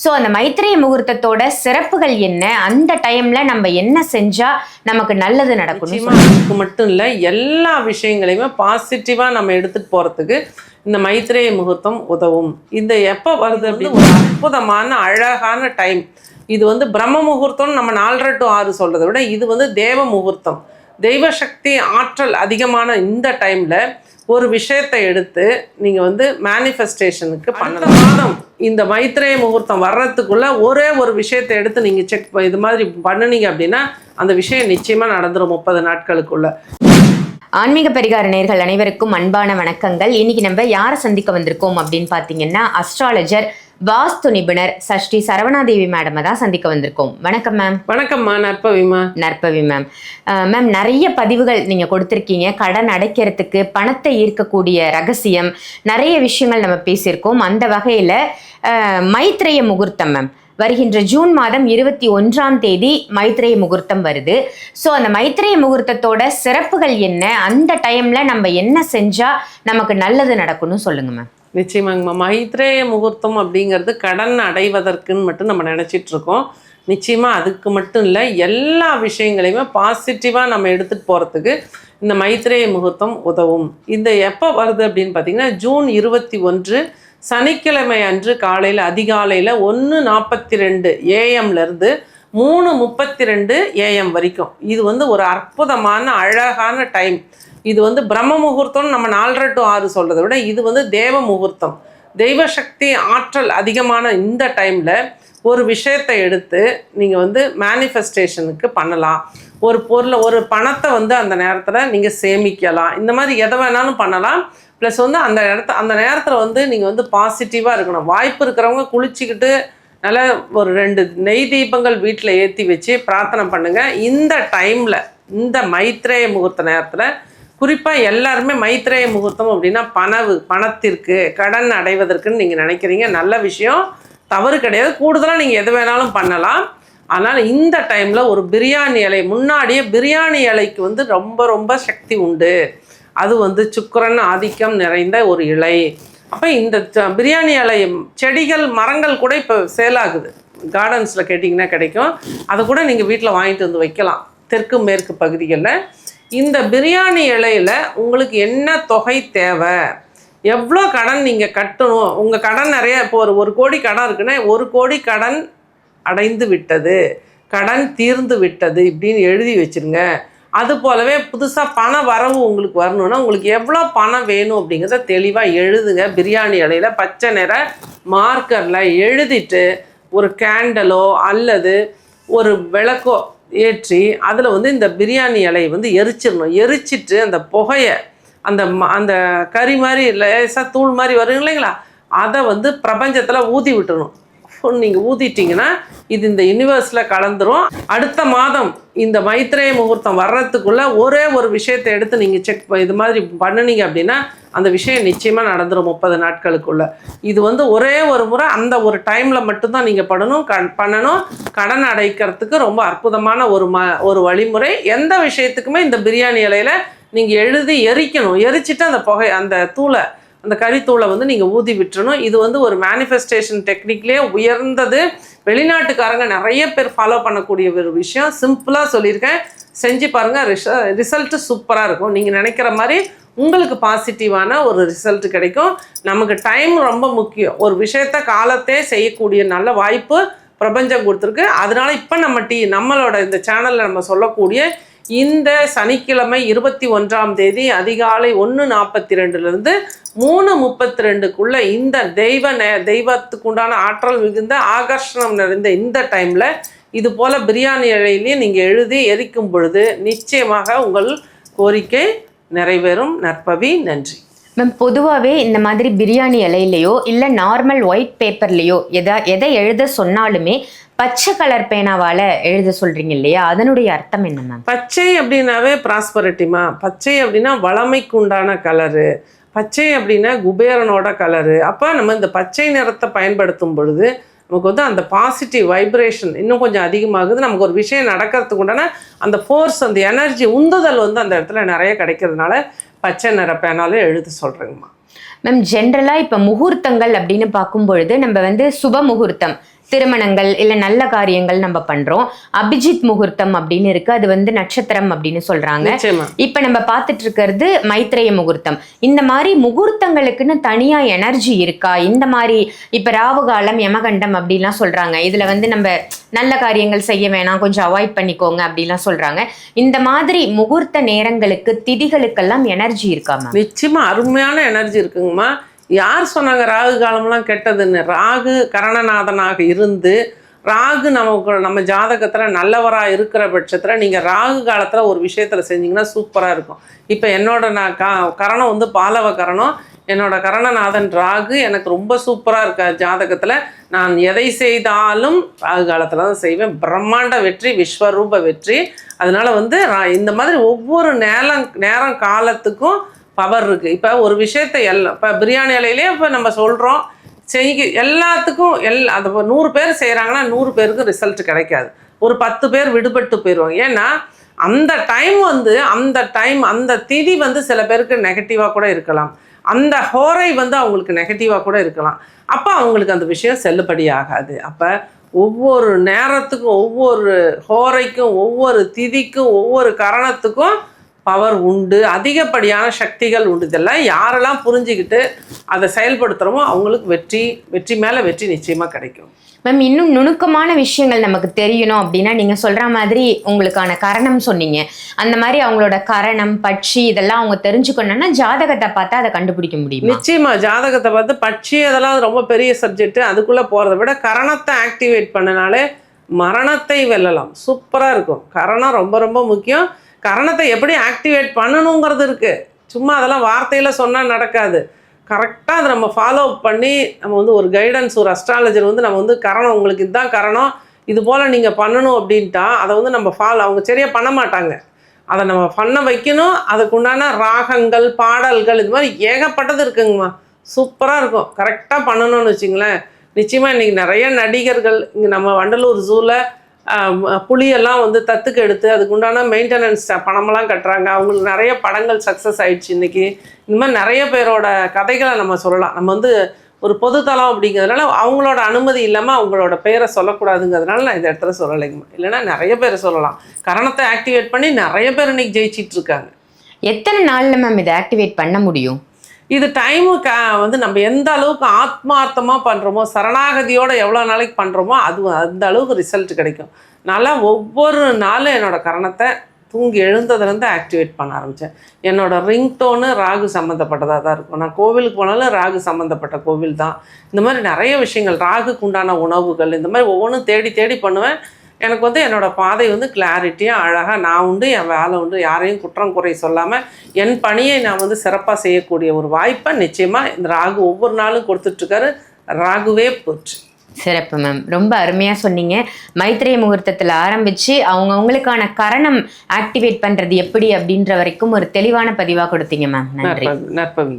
So அந்த மைத்திரை முகூர்த்தத்தோட சிறப்புகள் என்ன? அந்த டைம்ல நம்ம என்ன செஞ்சா நமக்கு நல்லது நிச்சயமா அதுக்கு மட்டும் இல்லை எல்லா விஷயங்களையுமே பாசிட்டிவாக நம்ம எடுத்துட்டு போகிறதுக்கு இந்த மைத்ரேய முகூர்த்தம் உதவும். இந்த எப்போ வருது அப்படின்னு ஒரு அற்புதமான அழகான டைம் இது வந்து பிரம்ம முகூர்த்தம் நம்ம நாலரை டு ஆறு சொல்கிறத விட இது வந்து தேவ முகூர்த்தம். தெய்வ சக்தி ஆற்றல் அதிகமான இந்த டைமில் ஒரு விஷயத்தை எடுத்து நீங்கள் வந்து மேனிஃபெஸ்டேஷனுக்கு பண்ணலாம் மாதம். இந்த மைத்ரேய முகூர்த்தம் வர்றதுக்குள்ள ஒரே ஒரு விஷயத்தை எடுத்து நீங்கள் செக் இது மாதிரி பண்ணுனீங்க அப்படின்னா அந்த விஷயம் நிச்சயமாக நடந்துரும் முப்பது நாட்களுக்குள்ள. ஆன்மீக பரிகார நேர்கள் அனைவருக்கும் அன்பான வணக்கங்கள். இன்னைக்கு நம்ம யாரை சந்திக்க வந்திருக்கோம் அப்படின்னு பார்த்தீங்கன்னா அஸ்ட்ராலஜர் வாஸ்து நிபுணர் சஷ்டி சரவணாதேவி மேடம் தான் சந்திக்க வந்திருக்கோம். வணக்கம் மேம் வணக்கம்மா. நற்பவிமா. நற்பவி மேம் மேம் நிறைய பதிவுகள் நீங்கள் கொடுத்துருக்கீங்க. கடன் அடைக்கிறதுக்கு பணத்தை ஈர்க்கக்கூடிய ரகசியம் நிறைய விஷயங்கள் நம்ம பேசியிருக்கோம். அந்த வகையில் மைத்ரேய முகூர்த்தம் மேம் வருகின்ற ஜூன் மாதம் இருபத்தி ஒன்றாம் தேதி மைத்ரேய முகூர்த்தம் வருது. ஸோ அந்த மைத்ரேய முகூர்த்தத்தோட சிறப்புகள் என்ன? அந்த டைம்ல நம்ம என்ன செஞ்சா நமக்கு நல்லது நடக்கும்னு சொல்லுங்க மேம் நிச்சயமாங்கம்மா மைத்ரேய முகூர்த்தம் அப்படிங்கிறது கடன் அடைவதற்குன்னு மட்டும் நம்ம நினச்சிட்டு இருக்கோம். நிச்சயமாக அதுக்கு மட்டும் இல்லை எல்லா விஷயங்களையுமே பாசிட்டிவாக நம்ம எடுத்துகிட்டு போகிறதுக்கு இந்த மைத்ரேய முகூர்த்தம் உதவும். இந்த எப்போ வருது அப்படின்னு பார்த்தீங்கன்னா ஜூன் இருபத்தி ஒன்று சனிக்கிழமை அன்று காலையில் அதிகாலையில் ஒன்று நாற்பத்தி ரெண்டு ஏஎம்லேருந்து மூணு முப்பத்தி ரெண்டு ஏஎம் வரைக்கும். இது வந்து ஒரு அற்புதமான அழகான டைம் இது வந்து பிரம்ம முகூர்த்தம்னு நம்ம நாலரை டு ஆறு சொல்கிறத விட இது வந்து தேவ முகூர்த்தம். தெய்வ சக்தி ஆற்றல் அதிகமான இந்த டைமில் ஒரு விஷயத்தை எடுத்து நீங்கள் வந்து மேனிஃபெஸ்டேஷனுக்கு பண்ணலாம். ஒரு பொருளை ஒரு பணத்தை வந்து அந்த நேரத்தில் நீங்கள் சேமிக்கலாம். இந்த மாதிரி எதை வேணாலும் பண்ணலாம். ப்ளஸ் வந்து அந்த இடத்த அந்த நேரத்தில் வந்து நீங்கள் வந்து பாசிட்டிவாக இருக்கணும். வாய்ப்பு இருக்கிறவங்க குளிச்சுக்கிட்டு நல்லா ஒரு ரெண்டு நெய் தீபங்கள் வீட்டில் ஏற்றி வச்சு பிரார்த்தனை பண்ணுங்கள் இந்த டைமில் இந்த மைத்ரேய முகூர்த்த நேரத்தில் குறிப்பாக எல்லாருமே மைத்ரேய முகூர்த்தம் அப்படின்னா பணவு பணத்திற்கு கடன் அடைவதற்குன்னு நீங்கள் நினைக்கிறீங்க. நல்ல விஷயம். தவறு கிடையாது. கூடுதலாக நீங்கள் எது வேணாலும் பண்ணலாம். ஆனால் இந்த டைமில் ஒரு பிரியாணி இலை முன்னாடியே பிரியாணி இலைக்கு வந்து ரொம்ப ரொம்ப சக்தி உண்டு. அது வந்து சுக்கரன் ஆதிக்கம் நிறைந்த ஒரு இலை. அப்போ இந்த பிரியாணி இலை செடிகள் மரங்கள் கூட இப்போ சேலாகுது கார்டன்ஸில் கேட்டிங்கன்னா கிடைக்கும். அதை கூட நீங்கள் வீட்டில் வாங்கிட்டு வந்து வைக்கலாம். தெற்கு மேற்கு பகுதிகளில். இந்த பிரியாணி இலையில் உங்களுக்கு என்ன தொகை தேவை? எவ்வளோ கடன் நீங்கள் கட்டணும்? உங்கள் கடன் நிறைய இப்போ ஒரு ஒரு கோடி கடன் இருக்குன்னா ஒரு கோடி கடன் அடைந்து விட்டது. கடன் தீர்ந்து விட்டது இப்படின்னு எழுதி வச்சிருங்க. அது போலவே புதுசாக பண வரவு உங்களுக்கு வரணும்னா உங்களுக்கு எவ்வளோ பணம் வேணும் அப்படிங்கிறத தெளிவாக எழுதுங்க. பிரியாணி இலையில் பச்சை நிற மார்க்கரில் எழுதிட்டு ஒரு கேண்டலோ அல்லது ஒரு விளக்கோ ஏற்றி அதில் வந்து இந்த பிரியாணி இலையை வந்து எரிச்சிடணும். எரிச்சிட்டு அந்த புகையை அந்த ம- அந்த கறி மாதிரி லேசாக தூள் மாதிரி வரும் இல்லைங்களா? அதை வந்து பிரபஞ்சத்தில் ஊதி விட்டுணும் நீங்கள் ஊதிட்டிங்கன்னா இது இந்த யூனிவர்ஸில் கலந்துரும். அடுத்த மாதம் இந்த மைத்ரேய முகூர்த்தம் வர்றதுக்குள்ளே ஒரே ஒரு விஷயத்தை எடுத்து நீங்கள் செக் இது மாதிரி பண்ணுனீங்க அப்படின்னா அந்த விஷயம் நிச்சயமாக நடந்துடும் முப்பது நாட்களுக்குள்ளே. இது வந்து ஒரே ஒரு முறை அந்த ஒரு டைமில் மட்டும்தான் நீங்கள் பண்ணணும் கண் பண்ணணும். கடன் அடைக்கிறதுக்கு ரொம்ப அற்புதமான ஒரு ம ஒரு வழிமுறை. எந்த விஷயத்துக்குமே இந்த பிரியாணி இலையில் நீங்கள் எழுதி எரிக்கணும். எரிச்சிட்டு அந்த புகை அந்த தூளை அந்த கறித்தூளை வந்து நீங்கள் ஊதி விட்டுறணும். இது வந்து ஒரு மேனிஃபெஸ்டேஷன் டெக்னிக்லேயே உயர்ந்தது. வெளிநாட்டுக்காரங்க நிறைய பேர் ஃபாலோ பண்ணக்கூடிய ஒரு விஷயம். சிம்பிளாக சொல்லியிருக்கேன். செஞ்சு பாருங்கள் ரிச ரிசல்ட்டு சூப்பராக இருக்கும். நீங்கள் நினைக்கிற மாதிரி உங்களுக்கு பாசிட்டிவான ஒரு ரிசல்ட் கிடைக்கும். நமக்கு டைம் ரொம்ப முக்கியம். ஒரு விஷயத்த காலத்தே செய்யக்கூடிய நல்ல வாய்ப்பு பிரபஞ்சம் கொடுத்துருக்கு. அதனால் இப்போ நம்ம டி நம்மளோட இந்த சேனலில் நம்ம சொல்லக்கூடிய இந்த சனிக்கிழமை இருபத்தி ஒன்றாம் தேதி அதிகாலை ஒன்று நாற்பத்தி ரெண்டுலேருந்து மூணு முப்பத்தி ரெண்டுக்குள்ள இந்த தெய்வ நே தெய்வத்துக்கு உண்டான ஆற்றல் மிகுந்த ஆகர்ஷணம் நிறைந்த இந்த டைமில் இது போல் பிரியாணி இலையிலேயே நீங்கள் எழுதி எரிக்கும் பொழுது நிச்சயமாக உங்கள் கோரிக்கை நிறைவேறும். நற்பவி நன்றி. மேம் பொதுவாகவே இந்த மாதிரி பிரியாணி இலையிலையோ இல்லை நார்மல் ஒயிட் பேப்பர்லேயோ எதா எதை எழுத சொன்னாலுமே பச்சை கலர் பேனாவால் எழுத சொல்கிறீங்க இல்லையா? அதனுடைய அர்த்தம் என்ன மேம் பச்சை அப்படின்னாவே ப்ராஸ்பரிட்டிமா பச்சை அப்படின்னா வளமைக்கு உண்டான கலரு பச்சை அப்படின்னா குபேரனோட கலரு அப்போ நம்ம இந்த பச்சை நிறத்தை பயன்படுத்தும் பொழுது நமக்கு வந்து அந்த பாசிட்டிவ் வைப்ரேஷன் இன்னும் கொஞ்சம் அதிகமாகுது. நமக்கு ஒரு விஷயம் நடக்கிறதுக்கு உண்டான அந்த ஃபோர்ஸ் அந்த எனர்ஜி உந்துதல் வந்து அந்த இடத்துல நிறைய கிடைக்கிறதுனால பச்சை நிற பேனாலே எழுத சொல்கிறேங்கம்மா மேம் ஜென்ரலாக இப்போ முகூர்த்தங்கள் அப்படின்னு பார்க்கும் பொழுது நம்ம வந்து சுப முகூர்த்தம். திருமணங்கள் இல்ல நல்ல காரியங்கள் நம்ம பண்றோம். அபிஜித் முகூர்த்தம் அப்படின்னு இருக்கு. அது வந்து நட்சத்திரம் அப்படின்னு சொல்றாங்க. இப்ப நம்ம பார்த்துட்டு இருக்கிறது மைத்ரேய முகூர்த்தம். இந்த மாதிரி முகூர்த்தங்களுக்குன்னு தனியா எனர்ஜி இருக்கா? இந்த மாதிரி இப்ப ராவுகாலம் யமகண்டம் அப்படிலாம் சொல்றாங்க. இதுல வந்து நம்ம நல்ல காரியங்கள் செய்ய வேணாம். கொஞ்சம் அவாய்ட் பண்ணிக்கோங்க அப்படிலாம் சொல்றாங்க. இந்த மாதிரி முகூர்த்த நேரங்களுக்கு திதிகளுக்கெல்லாம் எனர்ஜி இருக்கா மேம் நிச்சயமா. அருமையான எனர்ஜி இருக்குங்கம்மா. யார் சொன்னாங்க ராகு காலம்லாம் கெட்டதுன்னு? ராகு கரணநாதனாக இருந்து ராகு நமக்கு நம்ம ஜாதகத்தில் நல்லவராக இருக்கிற பட்சத்தில் நீங்கள் ராகு காலத்தில் ஒரு விஷயத்தில் செஞ்சிங்கன்னா சூப்பராக இருக்கும். இப்போ என்னோட நான் க கரணம் வந்து பாலவ கரணம். என்னோட கரணநாதன் ராகு எனக்கு ரொம்ப சூப்பராக இருக்க ஜாதகத்தில். நான் எதை செய்தாலும் ராகு காலத்தில் தான் செய்வேன். பிரம்மாண்ட வெற்றி விஸ்வரூப வெற்றி. அதனால் வந்து இந்த மாதிரி ஒவ்வொரு நேரம் நேரம் காலத்துக்கும் பவர் இருக்குது இப்போ ஒரு விஷயத்தை எல்லாம் இப்போ பிரியாணி இலையிலே இப்போ நம்ம சொல்கிறோம் செய்ய எல்லாத்துக்கும் எல் அது இப்போ நூறு பேர் செய்கிறாங்கன்னா நூறு பேருக்கு ரிசல்ட் கிடைக்காது. ஒரு பத்து பேர் விடுபட்டு போயிடுவாங்க ஏன்னா அந்த டைம் வந்து அந்த டைம் அந்த திதி வந்து சில பேருக்கு நெகட்டிவாக கூட இருக்கலாம். அந்த ஹோரை வந்து அவங்களுக்கு நெகட்டிவாக கூட இருக்கலாம். அப்போ அவங்களுக்கு அந்த விஷயம் செல்லுபடி ஆகாது. அப்போ ஒவ்வொரு நேரத்துக்கும் ஒவ்வொரு ஹோரைக்கும் ஒவ்வொரு திதிக்கும் ஒவ்வொரு கரணத்துக்கும் பவர் உண்டு அதிகப்படியான சக்திகள் உண்டு. இதெல்லாம் யாரெல்லாம் புரிஞ்சுக்கிட்டு அதை செயல்படுத்துகிறோமோ அவங்களுக்கு வெற்றி வெற்றி மேலே வெற்றி நிச்சயமாக கிடைக்கும். மேம் இன்னும் நுணுக்கமான விஷயங்கள் நமக்கு தெரியணும் அப்படின்னா நீங்க சொல்ற மாதிரி உங்களுக்கான கரணம் சொன்னீங்க. அந்த மாதிரி அவங்களோட கரணம் பட்சி இதெல்லாம் அவங்க தெரிஞ்சுக்கணும்னா ஜாதகத்தை பார்த்தா அதை கண்டுபிடிக்க முடியுமா? நிச்சயமா ஜாதகத்தை பார்த்து பட்சி அதெல்லாம் ரொம்ப பெரிய சப்ஜெக்ட் அதுக்குள்ளே போகிறத விட கரணத்தை ஆக்டிவேட் பண்ணனாலே மரணத்தை வெல்லலாம். சூப்பராக இருக்கும். கரணம் ரொம்ப ரொம்ப முக்கியம். கரணத்தை எப்படி ஆக்டிவேட் பண்ணணுங்கிறது இருக்குது சும்மா அதெல்லாம் வார்த்தையில் சொன்னால் நடக்காது. கரெக்டாக அதை நம்ம ஃபாலோ பண்ணி நம்ம வந்து ஒரு கைடன்ஸ் ஒரு அஸ்ட்ராலஜர் வந்து நம்ம வந்து கரணம் உங்களுக்கு இதுதான் கரணம் இது போல் நீங்கள் பண்ணணும் அப்படின்ட்டா அதை வந்து நம்ம ஃபாலோ அவங்க சரியாக பண்ண மாட்டாங்க. அதை நம்ம பண்ண வைக்கணும் அதுக்குண்டான ராகங்கள் பாடல்கள் இது மாதிரி ஏகப்பட்டது இருக்குங்கம்மா. சூப்பராக இருக்கும். கரெக்டாக பண்ணணும்னு வச்சுங்களேன். நிச்சயமாக இன்றைக்கி நிறைய நடிகர்கள் இங்கே நம்ம வண்டலூர் ஜூவில் புளியெல்லாம் வந்து தத்துக்கு எடுத்து அதுக்குண்டான மெயின்டெனன்ஸ் பணமெல்லாம் கட்டுறாங்க. அவங்களுக்கு நிறைய படங்கள் சக்ஸஸ் ஆயிடுச்சு இன்றைக்கி இந்த மாதிரி நிறைய பேரோட கதைகளை நம்ம சொல்லலாம். நம்ம வந்து ஒரு பொதுத்தளம் அப்படிங்கிறதுனால அவங்களோட அனுமதி இல்லாமல் அவங்களோட பேரை சொல்லக்கூடாதுங்கிறதுனால நான் இந்த இடத்துல சொல்லலைங்கம்மா இல்லைன்னா நிறைய பேரை சொல்லலாம். கரணத்தை ஆக்டிவேட் பண்ணி நிறைய பேர் இன்னைக்கு ஜெயிச்சிட்ருக்காங்க எத்தனை நாளில் மேம் இதை ஆக்டிவேட் பண்ண முடியும்? இது டைமு க வந்து நம்ம எந்த அளவுக்கு ஆத்மார்த்தமாக பண்ணுறோமோ சரணாகதியோடு எவ்வளோ நாளைக்கு பண்ணுறோமோ அது அந்த அளவுக்கு ரிசல்ட் கிடைக்கும். நல்லா ஒவ்வொரு நாளும் என்னோடய கரணத்தை தூங்கி எழுந்ததுலேருந்து ஆக்டிவேட் பண்ண ஆரம்பித்தேன் என்னோட ரிங்டோனு ராகு சம்மந்தப்பட்டதாக தான் இருக்கும். நான் கோவிலுக்கு போனாலும் ராகு சம்மந்தப்பட்ட கோவில் தான். இந்த மாதிரி நிறைய விஷயங்கள் ராகுக்கு உண்டான உணவுகள் இந்த மாதிரி ஒவ்வொன்றும் தேடி தேடி பண்ணுவேன். எனக்கு வந்து என்னோட பாதை வந்து கிளாரிட்டியாக அழகாக நான் உண்டு என் வேலை உண்டு யாரையும் குற்றம் குறை சொல்லாமல் என் பணியை நான் வந்து சிறப்பாக செய்யக்கூடிய ஒரு வாய்ப்பை நிச்சயமாக இந்த ராகு ஒவ்வொரு நாளும் கொடுத்துட்ருக்காரு. ராகுவே போச்சு. சிறப்பு மேம் ரொம்ப அருமையா சொன்னீங்க. மைத்ரேய முகூர்த்தத்துல ஆரம்பிச்சு அவங்கவுங்களுக்கான கரணம் ஆக்டிவேட் பண்றது எப்படி அப்படின்ற வரைக்கும் ஒரு தெளிவான பதிவா கொடுத்தீங்க மேம் நன்றி. நற்பவி